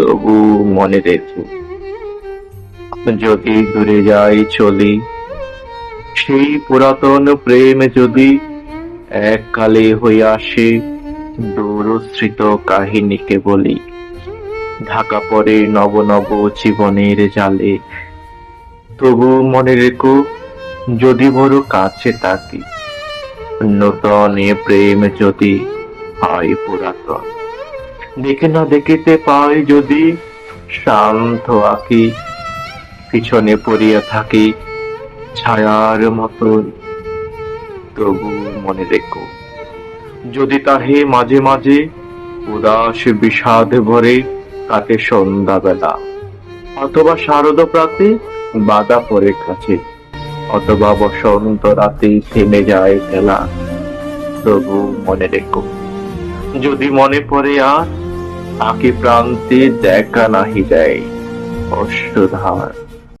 তবু মনে রেখো। যদি দূরে যাই চলি, সেই পুরাতন প্রেম যদি এককালে হয়ে আসে দূরস্মৃত কাহিনীকে বলি, ঢাকা পরে নব নব জীবনের জালে। তবু মনে রেখো, যদি বড় কাছে থাকি, নূতন প্রেম যদি হয় পুরাতন। দেখে না দেখিতে পাই যদি। শান্ত আঁকি, পিছনে পড়িয়া থাকি ছায়ার মতন তবু মনে রেখো, যদি তাহে মাঝে মাঝে উদাস বিষাদ ভরে কাটে সন্ধ্যাবেলা, অথবা শারদ প্রাতে বাধা পড়ে কাছে, অথবা বসন্ত রাতে থেমে যায় খেলা। তবু মনে রেখো, যদি মনে পড়ে আর আঁকি প্রান্তে দেখা নাহি যায়। অষ্টধার